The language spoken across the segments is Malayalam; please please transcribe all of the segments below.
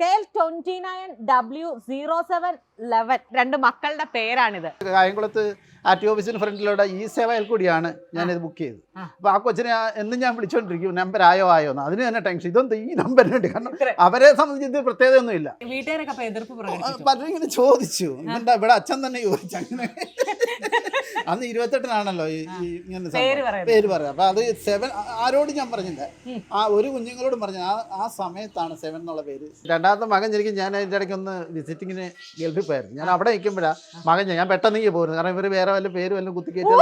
K L twenty nine W zero seven eleven രണ്ട് മക്കളുടെ പേരാണിത്. കായംകുളത്ത് ആർ ടി ഓഫീസിന് ഫ്രണ്ടിലൂടെ ഈ സേവയിൽ കൂടിയാണ് ഞാനിത് ബുക്ക് ചെയ്തത്. അപ്പൊ അപ്പോൾ ആ കൊച്ചിനെ എന്ന് ഞാൻ വിളിച്ചോണ്ടിരിക്കും നമ്പർ ആയോ ആയോ എന്ന്. അതിന് തന്നെ ടെൻഷൻ ഇതൊന്നും ഈ നമ്പറിനുണ്ട് കാരണം. അവരെ സംബന്ധിച്ച് ഇത് പ്രത്യേകതയൊന്നുമില്ല. പലരും ഇങ്ങനെ ചോദിച്ചു. ഇവിടെ അച്ഛൻ തന്നെ ചോദിച്ചു അങ്ങനെ. അന്ന് ഇരുപത്തെട്ടിനാണല്ലോ ഈ ഈ ഇങ്ങനെ സംഭവം. പേര് പറയാം. അപ്പൊ അത് സെവൻ ആരോട് ഞാൻ പറഞ്ഞില്ല. ആ ഒരു കുഞ്ഞുങ്ങളോടും പറഞ്ഞു ആ ആ സമയത്താണ് സെവൻ എന്നുള്ള പേര്. രണ്ടാമത്തെ മകൻ ശരിക്കും ഞാൻ അതിന്റെ ഇടയ്ക്ക് ഒന്ന് വിസിറ്റിങ്ങിന് ഗൾഫിൽ പോയായിരുന്നു. ഞാൻ അവിടെ നിൽക്കുമ്പോഴാണ് മകൻ ഞാൻ പെട്ടെന്ന് ഇങ്ങനെ പോരുന്നു കാരണം ഇവർ വേറെ വല്ല പേര് വല്ലതും കുത്തിക്കേറ്റ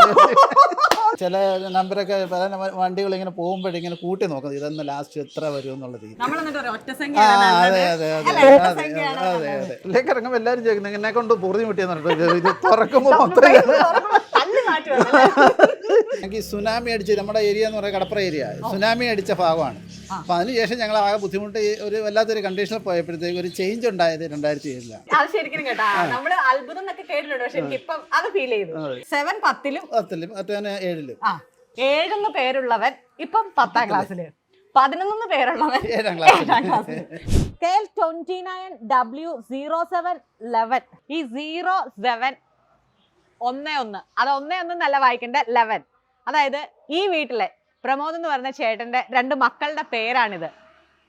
ചില നമ്പറൊക്കെ പല വണ്ടികൾ ഇങ്ങനെ പോകുമ്പോഴിങ്ങനെ കൂട്ടി നോക്കുന്നത്. ഇതെന്ന് ലാസ്റ്റ് എത്ര വരും എന്നുള്ളത് നമ്മൾ എന്നിട്ട് ഒരു ഒറ്റ ആ സംഖ്യയാണ് അതെ നല്ലത്. അതെ അതെ അല്ല, അതെ ഒറ്റ അതെ സംഖ്യയാണ് അതെ അതെ. ഇതിലേക്ക് ഇറങ്ങുമ്പോൾ എല്ലാവരും ചോദിക്കുന്നത് എന്നെ കൊണ്ട് പൂർത്തി മുട്ടിയെന്ന് പറഞ്ഞിട്ട് ഇത് തുറക്കുമ്പോൾ മൊത്തം ഞങ്ങൾക്ക് ഈ സുനാമി അടിച്ച് നമ്മുടെ ഏരിയ എന്ന് പറയുന്നത് കടപ്പുറ ഏരിയ. സുനാമി അടിച്ച ഭാഗമാണ്. അപ്പൊ അതിനുശേഷം ഞങ്ങൾ ആകെ ബുദ്ധിമുട്ട് ഒരു വല്ലാത്തൊരു കണ്ടീഷനിൽ പോയപ്പോഴത്തേക്ക് ഒരു ചേഞ്ച് ഉണ്ടായത് രണ്ടായിരത്തി ഏഴിലാണ്. അത് ശരിക്കും കേട്ടാ. നമ്മൾ അത്ഭുതം എന്നൊക്കെ കേട്ടിട്ടുണ്ട്. പക്ഷെ എനിക്ക് അത് ഫീൽ ചെയ്തു. അതെ. സെവൻ പത്തിലും പത്തിലും മറ്റേ ഏഴിലും. ഏഴെന്ന് പേരുള്ളവൻ ഇപ്പം പത്താം ക്ലാസ്സിൽ. പതിനൊന്ന് പേരുള്ളവൻ ഏഴാം ക്ലാസ്സിൽ. K L twenty nine W zero seven eleven ഈ സീറോ സെവൻ ഒന്ന് ഒന്ന്. അത് ഒന്നേ ഒന്ന് നല്ല വായിക്കേണ്ട ലെവൻ അതായത് ഈ വീട്ടിലെ പ്രമോദ് എന്ന് പറയുന്ന ചേട്ടന്റെ രണ്ട് മക്കളുടെ പേരാണിത്.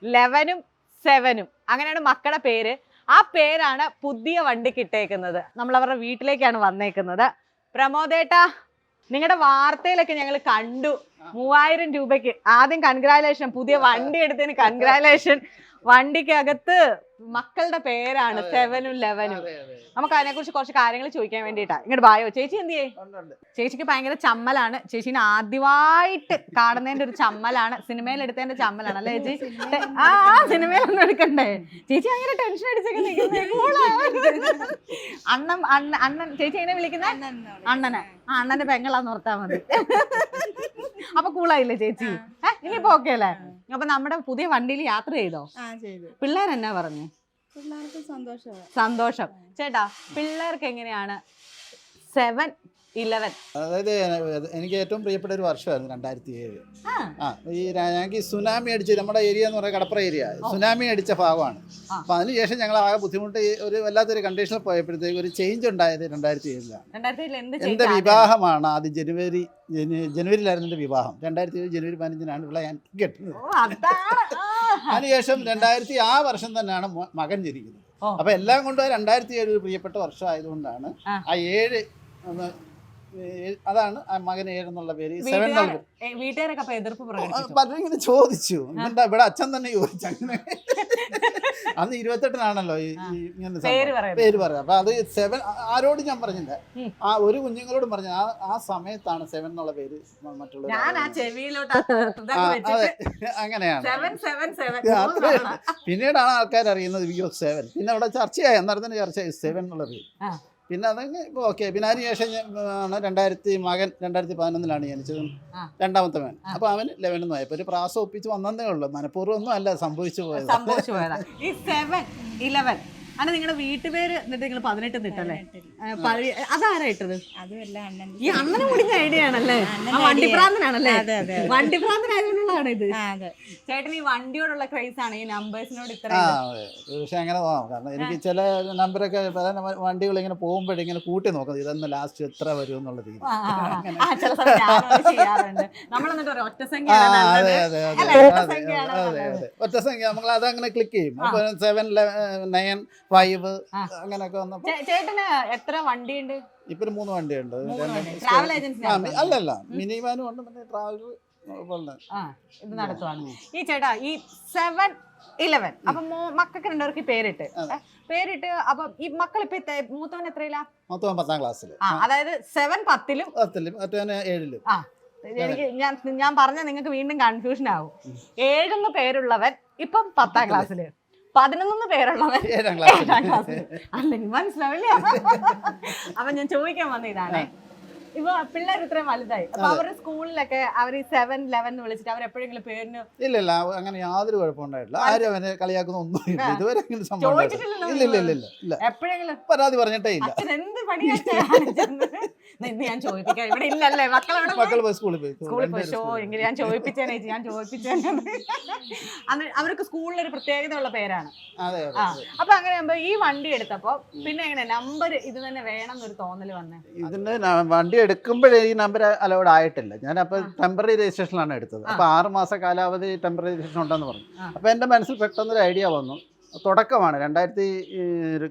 ലെവനും സെവനും അങ്ങനെയാണ് മക്കളുടെ പേര്. ആ പേരാണ് പുതിയ വണ്ടിക്ക് ഇട്ടേക്കുന്നത് നമ്മൾ അവരുടെ വീട്ടിലേക്കാണ് വന്നേക്കുന്നത്. പ്രമോദേട്ടാ നിങ്ങളുടെ വാർത്തയിലൊക്കെ ഞങ്ങൾ കണ്ടു. മൂവായിരം രൂപയ്ക്ക് ആദ്യം കൺഗ്രാലേഷൻ പുതിയ വണ്ടി എടുത്തതിന് കൺഗ്രാലേഷൻ വണ്ടിക്കകത്ത് മക്കളുടെ പേരാണ്. സെവനും ലെവനും. നമുക്ക് അതിനെ കുറിച്ച് കുറച്ച് കാര്യങ്ങൾ ചോദിക്കാൻ വേണ്ടിട്ടാ ഇങ്ങോട്ട് ബായോ ചേച്ചി എന്ത് ചെയ്യേ. ചേച്ചിക്ക് ഭയങ്കര ചമ്മലാണ്. ചേച്ചിനെ ആദ്യമായിട്ട് കാണുന്നതിന്റെ ഒരു ചമ്മലാണ്. സിനിമയിൽ എടുത്തതിന്റെ ചമ്മലാണ് അല്ലേ ചേച്ചി? ആ സിനിമയിലൊന്നും എടുക്കണ്ടേ? ചേച്ചി ഭയങ്കര ടെൻഷൻ അടിച്ചൊക്കെ നിൽക്കുന്നേ. അണ്ണൻ അണ്ണൻ അണ്ണൻ. ചേച്ചി എങ്ങനെ വിളിക്കുന്ന? അണ്ണനെ. ആ അണ്ണന്റെ പെങ്ങളാന്ന് ഓർത്താ മതി. അപ്പൊ കൂളായില്ലേ ചേച്ചി? ഏഹ് ഇനിയിപ്പോ ഓക്കെ അല്ലേ? അപ്പൊ നമ്മുടെ പുതിയ വണ്ടിയിൽ യാത്ര ചെയ്തോ? പിള്ളേർ എന്നാ പറഞ്ഞു? സന്തോഷം. ചേട്ടാ പിള്ളേർക്ക് എങ്ങനെയാണ്? സെവൻ ഇലവൻ അതായത് എനിക്ക് ഏറ്റവും പ്രിയപ്പെട്ട ഒരു വർഷമായിരുന്നു രണ്ടായിരത്തി ഏഴ് ആ ഈ ഞങ്ങൾക്ക് ഈ സുനാമി അടിച്ച് നമ്മുടെ ഏരിയ എന്ന് പറയുന്നത് കടപ്പുറ ഏരിയ. സുനാമി അടിച്ച ഭാഗമാണ്. അപ്പൊ അതിനുശേഷം ഞങ്ങൾ ആകെ ബുദ്ധിമുട്ട് ഒരു വല്ലാത്തൊരു കണ്ടീഷനിൽ പോയപ്പോഴത്തേക്ക് ഒരു ചേഞ്ച് ഉണ്ടായത് രണ്ടായിരത്തി ഏഴിലാണ് എന്റെ എന്റെ വിവാഹമാണ്? ആദ്യം ജനുവരി ജനു- ജനുവരിയിലായിരുന്നു എന്റെ വിവാഹം. രണ്ടായിരത്തി ഏഴ് ജനുവരി പതിനഞ്ചിനാണ് ഇവിടെ ഞാൻ കെട്ടുന്നത്. അതിനുശേഷം രണ്ടായിരത്തി ആ വർഷം തന്നെയാണ് മകൻ ജനിക്കുന്നത്. അപ്പൊ എല്ലാം കൊണ്ടും രണ്ടായിരത്തി ഏഴ് പ്രിയപ്പെട്ട വർഷം ആയതുകൊണ്ടാണ് ആ ഏഴ് അതാണ് ആ മകൻ ഏഴെന്നുള്ള പേര്? സെവൻ പലരും ഇങ്ങനെ ചോദിച്ചു. എന്താ ഇവിടെ അച്ഛൻ തന്നെ ചോദിച്ചു അങ്ങനെ. അന്ന് ഇരുപത്തെട്ടിനാണല്ലോ ഈ ഇങ്ങനെ പേര് പറയാം അപ്പൊ അത് സെവൻ ആരോട് ഞാൻ പറഞ്ഞില്ല. ആ ഒരു കുഞ്ഞുങ്ങളോട് പറഞ്ഞു ആ ആ സമയത്താണ് സെവൻ എന്നുള്ള പേര് മറ്റുള്ള അതെ. അങ്ങനെയാണ്. പിന്നീടാണ് ആൾക്കാർ അറിയുന്നത് വി വിയോ സെവൻ പിന്നെ അവിടെ ചർച്ചയായി. അന്നേരത്തിന് ചർച്ചയായി. സെവൻ എന്നുള്ള പേര്. പിന്നെ അതങ്ങ് ഇപ്പോൾ ഓക്കെ. പിന്നെ അതിനുശേഷം ആണ് രണ്ടായിരത്തി മകൻ രണ്ടായിരത്തി പതിനൊന്നിലാണ് ജനിച്ചത്. രണ്ടാമത്തെ മകൻ. അപ്പോൾ അവൻ അവന് നിന്ന് പോയപ്പോൾ ഒരു പ്രാസം ഒപ്പിച്ച് വന്നതേ ഉള്ളൂ. മനഃപൂർവം ഒന്നും അല്ല സംഭവിച്ചു പോയത്. സംഭവിച്ചു പോയതാ. ഈ സെവൻ ഇലവൻ ആണ് നിങ്ങളുടെ വീട്ടുപേര് എന്നിട്ട് നിങ്ങൾ പതിനെട്ട് നിട്ടല്ലേ അതാരാ ഇട്ടത്? അണ്ണൻ. ഈ അണ്ണനെ മുടിഞ്ഞ ഐഡിയ ആണല്ലേ. വണ്ടിപ്രാന്തനാണല്ലേ. വണ്ടിപ്രാന്തനായതുകൊണ്ടാണ് ഇത്? ചേട്ടൻ ഈ വണ്ടിയോടുള്ള ക്രൈസ് ആണ് ഈ നമ്പേഴ്സിനോട് ഇത്ര പക്ഷെ അങ്ങനെ തോന്നാം കാരണം എനിക്ക് ചില നമ്പറൊക്കെ പല വണ്ടികൾ ഇങ്ങനെ പോകുമ്പോഴിങ്ങനെ കൂട്ടി നോക്കുന്നത് ഇതെന്ന് ലാസ്റ്റ് എത്ര വരും എന്നുള്ള രീതി. ഒറ്റ സംഖ്യ നമ്മൾ അതങ്ങനെ ക്ലിക്ക് ചെയ്യും. സെവൻ നയൻ ഫൈവ് അങ്ങനെയൊക്കെ വന്നപ്പോ ചേട്ടന് എത്ര വണ്ടിയുണ്ട്? ഇപ്പൊ മൂന്ന് വണ്ടിയുണ്ട്. ട്രാവൽ ഏജൻസി അല്ലല്ല മിനി വാനും ഉണ്ട് പിന്നെ ട്രാവൽ ഇത് നടത്തുവാണ്. ഈ ചേട്ടാ ഈ സെവൻ ഇലവൻ അപ്പൊ മക്കൾക്ക് രണ്ടുപേർക്ക് പേരിട്ട്. പേരിട്ട് അപ്പൊ ഈ മക്കൾ ഇപ്പൊ മൂത്തവൻ എത്രയിലാ? മൊത്തം പത്താം ക്ലാസ്സിൽ അതായത് സെവൻ പത്തിലും പത്തിലും മറ്റവന് ഏഴിലും. ആ എനിക്ക് ഞാൻ ഞാൻ പറഞ്ഞ നിങ്ങൾക്ക് വീണ്ടും കൺഫ്യൂഷൻ ആവും. ഏഴെന്ന് പേരുള്ളവൻ ഇപ്പം പത്താം ക്ലാസ്സിൽ പതിനൊന്ന് പേരുള്ളവൻ ഏഴാം അല്ലെങ്കിൽ മനസ്സിലാവില്ല. അപ്പൊ ഞാൻ ചോദിക്കാൻ വന്ന ഇതാണ്. ഇപ്പൊ പിള്ളേർ ഇത്രയും വലുതായി. അപ്പൊ അവരുടെ സ്കൂളിലൊക്കെ അവർ സെവൻ ലെവൻ എന്ന് വിളിച്ചിട്ട് അവർ എപ്പോഴെങ്കിലും പേരിന് ഇല്ല ഇല്ല അങ്ങനെ യാതൊരു കുഴപ്പമുണ്ടായിട്ടില്ല. ആരും അവനെ കളിയാക്കുന്ന ഒന്നും ഇല്ല ഇതുവരെ അങ്ങനെ സംഭവം ഇല്ല ഇല്ല ഇല്ല ഇല്ല എപ്പോഴെങ്കിലും പരാതി പറഞ്ഞിട്ടേ ഇല്ല. എന്ത് പണിയാ? ഇന്ന് ഞാൻ ചോദിപ്പിക്കാം. ഇവിടെ ഇല്ലല്ലേ? മക്കളെ മക്കൾ സ്കൂളിൽ പോയി. സ്കൂളിൽ പോയി. ഷോ എങ്കിൽ ഞാൻ ചോദിപ്പിച്ചേനെ ഞാൻ ചോദിപ്പിച്ചേനെ. അവർക്ക് സ്കൂളിൽ ഒരു പ്രത്യേകതയുള്ള പേരാണ്. അപ്പൊ അങ്ങനെ ആകുമ്പോ ഈ വണ്ടി എടുത്തപ്പോ പിന്നെ എങ്ങനെ നമ്പർ ഇത് തന്നെ വേണം എന്നൊരു തോന്നൽ വന്നേ ഇതിന്റെ വണ്ടി എടുക്കുമ്പോഴേ ഈ നമ്പർ അലോഡ് ആയിട്ടില്ല. ഞാൻ അപ്പൊ ടെമ്പററി രജിസ്ട്രേഷനിലാണ് എടുത്തത്. അപ്പൊ ആറ് മാസ കാലാവധി ടെമ്പററി രജിസ്ട്രേഷൻ ഉണ്ടെന്ന് പറഞ്ഞു. അപ്പൊ എന്റെ മനസ്സിൽ പെട്ടെന്നൊരു ഐഡിയ വന്നു. തുടക്കമാണ്. രണ്ടായിരത്തി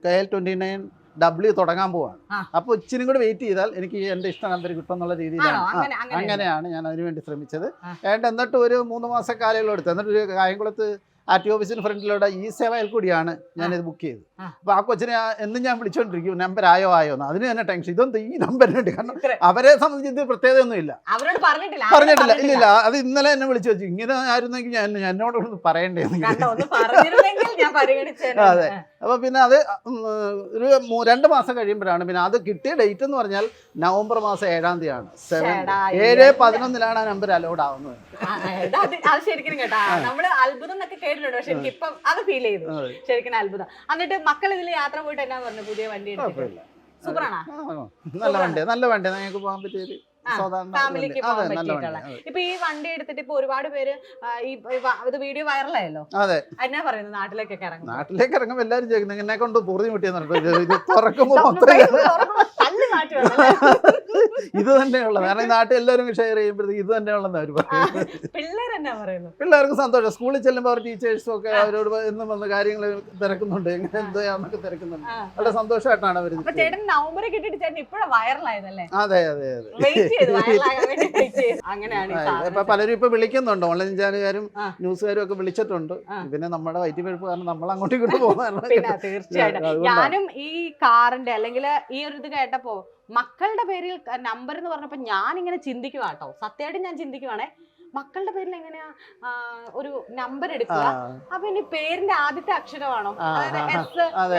K L twenty nine W തുടങ്ങാൻ പോവാണ്. അപ്പൊ ഇച്ചിരി കൂടി വെയിറ്റ് ചെയ്താൽ എനിക്ക് എന്റെ ഇഷ്ട നമ്പർ കിട്ടും എന്നുള്ള രീതിയിലാണ് അങ്ങനെ അങ്ങനെ. അങ്ങനെയാണ് ഞാൻ അതിനുവേണ്ടി ശ്രമിച്ചത്. ഏണ്ട എന്നിട്ട് ഒരു മൂന്ന് മാസം കാലയളവ് എടുത്തു. എന്നിട്ട് ഒരു കായംകുളത്ത് ആർ ടി ഓഫീസിന് ഫ്രണ്ടിലൂടെ ഈ സേവയിൽ കൂടിയാണ് ഞാൻ ഇത് ബുക്ക് ചെയ്തത്. അപ്പോൾ അപ്പൊ ആ കൊച്ചിനെ എന്നും ഞാൻ വിളിച്ചോണ്ടിരിക്കും നമ്പർ ആയോ ആയോ? എന്ന്. അതിന് തന്നെ ടെൻഷൻ ഇതൊന്നും ഈ നമ്പറിന് വേണ്ടി കാരണം അവരെ സംബന്ധിച്ച് ഇത് പ്രത്യേകതയൊന്നും ഇല്ല അവരോട് പറഞ്ഞിട്ടില്ല. ഇല്ല ഇല്ല അത് ഇന്നലെ എന്നെ വിളിച്ചു വെച്ചു. ഇങ്ങനെ ആയിരുന്നെങ്കിൽ ഞാൻ എന്നോട് പറയണ്ടേ അതെ. അപ്പൊ പിന്നെ അത് ഒരു രണ്ട് മാസം കഴിയുമ്പോഴാണ് പിന്നെ അത് കിട്ടിയ ഡേറ്റ് എന്ന് പറഞ്ഞാൽ നവംബർ മാസം ഏഴാം തീയതിയാണ്. സെവൻ ഏഴ് പതിനൊന്നിലാണ് ആ നമ്പർ അലോഡ് ആവുന്നത്. അത് അത് ശരിക്കും കേട്ടാ. നമ്മൾ അത്ഭുതം എന്നൊക്കെ കേട്ടിട്ടുണ്ട്. പക്ഷെ എനിക്ക് ഇപ്പം അത് ഫീൽ ചെയ്തു. അതെ. ശരിക്കും അത്ഭുതം. എന്നിട്ട് മക്കൾ ഇതിൽ യാത്ര പോയിട്ട് എന്നാ പറഞ്ഞു? പുതിയ വണ്ടി സൂപ്പറാണാ? നല്ല വണ്ടി നല്ല വണ്ടി നിങ്ങൾക്ക് പോകാൻ സാധാരണ ഫാമിലിക്ക്. പോകാൻ പറ്റിയിട്ടുള്ള. ഇപ്പൊ ഈ വണ്ടി എടുത്തിട്ട് ഇപ്പൊ ഒരുപാട് പേര് ഈ ഇത് വീഡിയോ വൈറലായല്ലോ? അതെ. എന്നാ പറയുന്നത്? നാട്ടിലേക്കൊക്കെ ഇറങ്ങും നാട്ടിലേക്ക് ഇറങ്ങുമ്പോൾ എല്ലാരും ചോദിക്കുന്നത് എന്നെ കൊണ്ട് പൂർത്തി മുട്ടിയെന്നു തുറക്കുമ്പോ തള്ളി മാറ്റി? ഇത് തന്നെയുള്ളത് കാരണം ഈ നാട്ടിൽ എല്ലാവരും ഷെയർ ചെയ്യുമ്പോഴത്തേക്ക് ഇത് തന്നെയുള്ളതെന്ന് അവർ പറയുന്നത്. പിള്ളേർക്ക് സന്തോഷം. സ്കൂളിൽ ചെല്ലുമ്പോൾ അവർ ടീച്ചേഴ്സും ഒക്കെ അവരോട് എന്നും വന്ന് കാര്യങ്ങൾ തിരക്കുന്നുണ്ട്. എങ്ങനെ എന്താന്നൊക്കെ തിരക്കുന്നുണ്ട്. വളരെ സന്തോഷമായിട്ടാണ് അവർ അപ്പൊ ചേട്ടൻ നവംബർ കിട്ടിയിട്ട് ചേട്ടൻ ഇപ്പഴാ വൈറലായതല്ലേ? അതെ അതെ അതെ. അങ്ങനെയാണ് പലരും ഇപ്പൊ വിളിക്കുന്നുണ്ട്. ഓൺലൈൻ ചാനലുകാരും. ന്യൂസുകാരും ഒക്കെ വിളിച്ചിട്ടുണ്ട്. പിന്നെ നമ്മുടെ വയറ്റിപ്പഴുപ്പ് കാരണം നമ്മൾ അങ്ങോട്ടും ഇങ്ങോട്ട് പോകുന്നതാണ് പിന്നെ തീർച്ചയായിട്ടും. ഞാനും ഈ കാറിന്റെ അല്ലെങ്കിൽ ഈ ഒരു ഇത് കേട്ടപ്പോ മക്കളുടെ പേരിൽ നമ്പർ എന്ന് പറഞ്ഞപ്പോൾ ഞാൻ ഇങ്ങനെ ചിന്തിക്കുക കേട്ടോ സത്യമായിട്ട് ഞാൻ ചിന്തിക്കുവാണേ. മക്കളുടെ പേരിൽ എങ്ങനെയാ ഒരു നമ്പർ എടുക്കുക? അപ്പൊ ഇനി പേരിന്റെ ആദ്യത്തെ അക്ഷരമാണോ?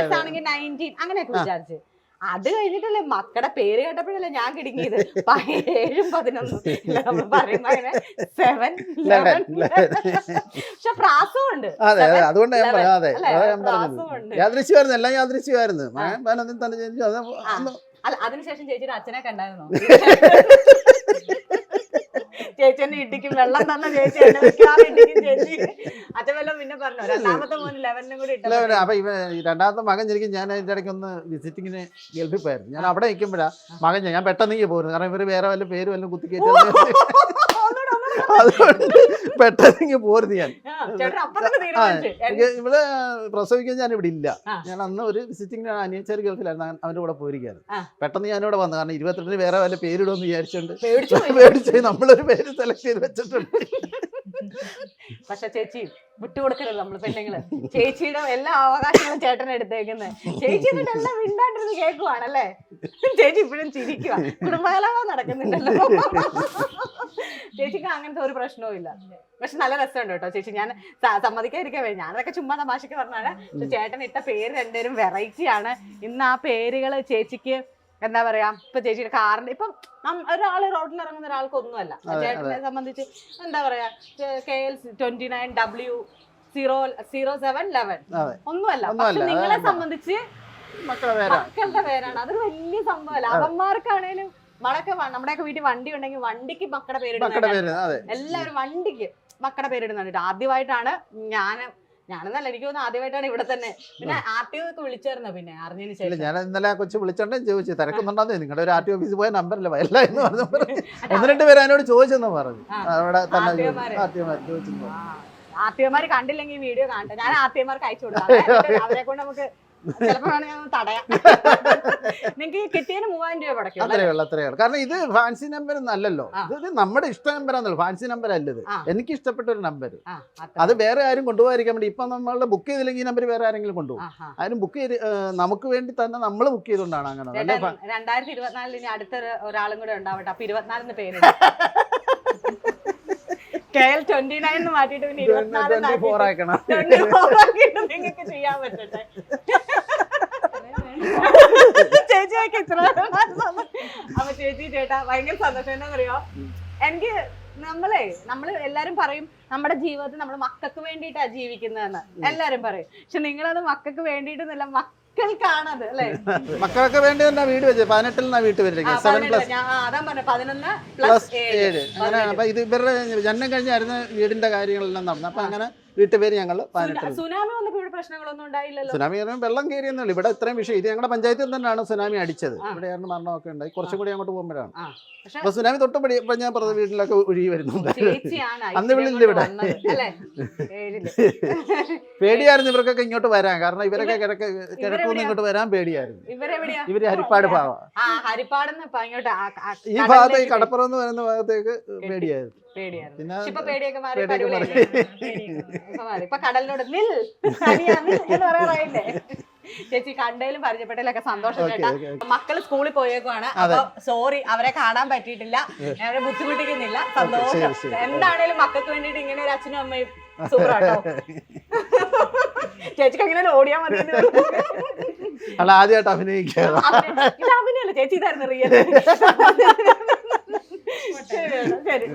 എസ് ആണെങ്കിൽ നയന്റീൻ അങ്ങനെയൊക്കെ വിചാരിച്ച്. അത് കഴിഞ്ഞിട്ടല്ലേ മക്കളുടെ പേര് കേട്ടപ്പോഴല്ലേ ഞാൻ കിടുങ്ങിയത്. ഏഴും പതിനൊന്നും നമ്മൾ പറയുമ്പോ അങ്ങനെ. സെവൻ. പക്ഷെ പ്രാസവും ഉണ്ട്. അതെ അതെ അതുകൊണ്ട് ഞാൻ പറയാം അതെ. യാദൃശ്യമായിരുന്നു എല്ലാം യാദൃശ്യമായിരുന്നു. തന്നെ അല്ല അതിനുശേഷം ചേച്ചിയുടെ അച്ഛനെ കണ്ടായിരുന്നോ? ചേച്ചി ഇട്ടിക്കും ഇടിക്കും വെള്ളം തന്ന ചേച്ചി ചേച്ചി. അച്ഛൻ വല്ലതും പിന്നെ പറഞ്ഞു? രണ്ടാമത്തെ മോൻ ലെവലിനും കൂടി ഇല്ല, അപ്പൊ ഇവ രണ്ടാമത്തെ മകൻ ശരിക്കും ഞാൻ അതിന്റെ ഇടയ്ക്ക് ഒന്ന് വിസിറ്റിങ്ങിന് ഗൾഫിൽ പോയിരുന്നു ഞാൻ അവിടെ നിൽക്കുമ്പോഴാ മകൻ ഞാൻ- പെട്ടെന്ന് പോരുന്നു. കാരണം ഇവർ വേറെ വല്ല പേര് വല്ലതും കുത്തിക്കേറ്റ. അതുകൊണ്ട് പെട്ടെന്ന് പോരുന്നു ഞാൻ. ഇവിടെ പ്രസവിക്കാൻ ഞാൻ ഇവിടെ ഇല്ല ഞാൻ അന്ന് ഒരു വിസിറ്റിംഗ് അനിയച്ചേരി ഗൾഫിലായിരുന്നു. അവന്റെ അവന്റെ കൂടെ പോയിരിക്കുകയാണ് പെട്ടെന്ന് ഞാനിവിടെ വന്നു. കാരണം ഇരുപത്തിരണ്ടിന് വേറെ വല്ല പേരിടുമെന്ന് വിചാരിച്ചുകൊണ്ട് പോയി. പേടിച്ച് നമ്മളൊരു പേര് സെലക്ട് ചെയ്ത് വെച്ചിട്ടുണ്ട്. പക്ഷെ ചേച്ചി വിട്ടുകൊടുക്കരുത് നമ്മൾ പെണ്ണുങ്ങൾ. ചേച്ചിയുടെ എല്ലാ അവകാശങ്ങളും ചേട്ടൻ എടുത്തേക്കുന്നത് ചേച്ചി എന്നിട്ട് എല്ലാം മിണ്ടാണ്ടിരുന്ന് കേൾക്കുവാണല്ലേ? ചേച്ചി ഇപ്പോഴും ചിരിക്കുക കുടുംബകലാപം നടക്കുന്നുണ്ടല്ലോ. ചേച്ചിക്ക് അങ്ങനത്തെ ഒരു പ്രശ്നവും ഇല്ല. പക്ഷെ നല്ല രസമുണ്ട് കേട്ടോ. ചേച്ചി ഞാൻ സമ്മതിക്കാതിരിക്കാൻ വരും ഞാനതൊക്കെ ചുമ്മാ തമാശക്ക് പറഞ്ഞാണ് പക്ഷെ ചേട്ടൻ ഇട്ട പേര് രണ്ടുപേരും വെറൈറ്റി ആണ് ഇന്ന് ആ പേരുകൾ ചേച്ചിക്ക് എന്താ പറയാ ഇപ്പൊ ചേച്ചിയുടെ കാറിന്റെ ഇപ്പം ഒരാൾ ഒരാൾ റോഡിൽ ഇറങ്ങുന്ന ഒരാൾക്ക് ഒന്നുമല്ല. ചേട്ടനെ സംബന്ധിച്ച് എന്താ പറയാ K L twenty nine W zero zero seven eleven ഒന്നുമല്ല. പക്ഷെ നിങ്ങളെ സംബന്ധിച്ച് മക്കളുടെ പേരാണ്. അതൊരു വലിയ സംഭവമല്ല. അവന്മാർക്കാണേലും നമ്മളൊക്കെ നമ്മുടെയൊക്കെ വീട്ടിൽ വണ്ടി ഉണ്ടെങ്കിൽ വണ്ടിക്ക് മക്കളുടെ പേര് എല്ലാവരും വണ്ടിക്ക് മക്കളുടെ പേരിടുന്നുണ്ട് ആദ്യമായിട്ടാണ് ഞാൻ ഞാനെന്നല്ല എനിക്ക് തോന്നുന്നു ആദ്യമായിട്ടാണ് ഇവിടെ തന്നെ. പിന്നെ ആർ ടി ഒക്കെ വിളിച്ചായിരുന്നു പിന്നെ അറിഞ്ഞതിന് ശേഷം. ഞാൻ ഇന്നലെ കൊച്ചു വിളിച്ചോണ്ടേ ചോദിച്ചു തിരക്കുന്നുണ്ടോ നിങ്ങളുടെ ഒരു ആർ ടി ഓഫീസിൽ പോയ നമ്പറല്ല വയല്ല എന്ന് പറഞ്ഞു. ഒന്ന് രണ്ട് പേര് എന്നോട് ചോദിച്ചെന്ന് പറഞ്ഞു. അവിടെ തന്നെ. ആർ ടി ഒമാർ ചോദിച്ചു. ആർ ടി ഒമാര് കണ്ടില്ലെങ്കിൽ വീഡിയോ കാണട്ടെ. ഞാൻ ആർ ടി അയച്ചു കൊടുക്കാം. അവരെ കൊണ്ട് നമുക്ക് ചിലപ്പോ വേണമെങ്കിൽ നിങ്ങൾക്ക് കിട്ടിയതിന് മൂവായിരം രൂപ പടക്കും അത്രേ ഉള്ളൂ അത്രേ ഉള്ളൂ. കാരണം ഇത് ഫാൻസി നമ്പർ അല്ലല്ലോ ഇത് നമ്മുടെ ഇഷ്ട നമ്പർ ആണല്ലോ ഫാൻസി നമ്പർ അല്ലത്. എനിക്ക് ഇഷ്ടപ്പെട്ട ഒരു നമ്പർ. അത് വേറെ ആരും കൊണ്ടുപോകാതിരിക്കാൻ വേണ്ടി ഇപ്പൊ നമ്മൾ ബുക്ക് ചെയ്തില്ലെങ്കിൽ ഈ നമ്പർ വേറെ ആരെങ്കിലും കൊണ്ടുപോകും. ആരും ബുക്ക് ചെയ്ത് നമുക്ക് വേണ്ടി തന്നെ നമ്മൾ ബുക്ക് ചെയ്തുകൊണ്ടാണ് അങ്ങനെ രണ്ടായിരത്തി ഇരുപത്തിനാലിൽ ഇനി അടുത്തൊരു ഒരാളും കൂടെ ഉണ്ടാവട്ടെ. അപ്പൊ ഇരുപത്തിനാലിന് പേര് കെ എൽ ട്വന്റി നയൻ എന്ന് മാറ്റിയിട്ട് പിന്നെ ഇരുപത്തിനാല് 24 ആക്കണം. നിങ്ങൾക്ക് ചെയ്യാൻ പറ്റട്ടെ. ചേച്ചിയൊക്കെ ഇത്ര അപ്പൊ ചേച്ചി ചേട്ടാ ഭയങ്കര സന്തോഷം. എന്താണെന്നറിയോ എനിക്ക് നമ്മളെ നമ്മൾ എല്ലാരും പറയും നമ്മുടെ ജീവിതത്തിൽ നമ്മൾ മക്കൾക്ക് വേണ്ടിയിട്ടാ ജീവിക്കുന്നതെന്ന്. എല്ലാരും പറയും. പക്ഷെ നിങ്ങളത് മക്കൾക്ക് വേണ്ടിയിട്ടൊന്നുമല്ല മക്കൾക്കാണത് അല്ലേ? മക്കൾക്ക് വേണ്ടി തന്നെ വീട് വെച്ചത്. പതിനെട്ടിൽ നിന്നാ വീട്ട് വരുന്നത് സെവൻ പ്ലസ് അതാ പറഞ്ഞ പതിനൊന്ന് പ്ലസ് ഏഴ്. അങ്ങനെയാണ് അപ്പൊ ഇത് ഇവരുടെ ജന്മം കഴിഞ്ഞായിരുന്നു വീടിന്റെ കാര്യങ്ങളെല്ലാം നടന്നു. അപ്പൊ അങ്ങനെ വീട്ടുപേര് ഞങ്ങൾ സുനാമി വന്നപ്പോൾ ഇവിടെ പ്രശ്നങ്ങളൊന്നും ഉണ്ടായില്ലല്ലോ? സുനാമി കാരണം വെള്ളം കയറിയെന്നുള്ളൂ ഇവിടെ ഇത്രയും വിഷയം ഇത് ഞങ്ങളുടെ പഞ്ചായത്തിൽ തന്നെയാണ് സുനാമി അടിച്ചത്. ഇവിടെ ഇവിടെയാണ് മരണമൊക്കെ ഉണ്ടായി. കുറച്ചും കൂടി അങ്ങോട്ട് പോകുമ്പോഴാണ്. അപ്പൊ സുനാമി തൊട്ടുപടി ഇപ്പൊ ഞാൻ പറഞ്ഞ വീട്ടിലൊക്കെ ഒഴുകി വരുന്നുണ്ട്. അന്ന് വിളിച്ചില്ല ഇവിടെ. പേടിയായിരുന്നു ഇവർക്കൊക്കെ ഇങ്ങോട്ട് വരാൻ. കാരണം ഇവരൊക്കെ കിഴക്ക് ഇവരെവിടെയാ? ഇങ്ങോട്ട് വരാൻ പേടിയായിരുന്നു. ഇവർ ഹരിപ്പാട് ഭാഗം. ഈ ഭാഗത്ത് ഈ കടപ്പുറം എന്ന് പറയുന്ന ഭാഗത്തേക്ക് പേടിയായിരുന്നു. പേടിയായിരുന്നു. പിന്നെ ഇപ്പൊ പേടിയൊക്കെ മാറി ഇപ്പൊ. കടലിനോട് നിൽ എന്ന് പറയാറായില്ലേ? ചേച്ചി കണ്ടതിലും പരിചയപ്പെട്ടതിലൊക്കെ സന്തോഷം കേട്ടാ. മക്കൾ സ്കൂളിൽ പോയേക്കുവാണ്. അപ്പൊ സോറി അവരെ കാണാൻ പറ്റിയിട്ടില്ല. അവരെ ബുദ്ധിമുട്ടിക്കുന്നില്ല. സന്തോഷം. എന്താണേലും മക്കൾക്ക് വേണ്ടിട്ട് ഇങ്ങനെ ഒരു അച്ഛനും അമ്മയും സൂപ്പറാട്ടോ. ചേച്ചിക്ക് അങ്ങനെ ഓടിയാ മതി. അല്ല ആദ്യമായിട്ട് അഭിനയിക്കുക. അഭിനയം- ഇത് അഭിനയല്ല ചേച്ചി ഇതായിരുന്നു റിയൽ ശരി.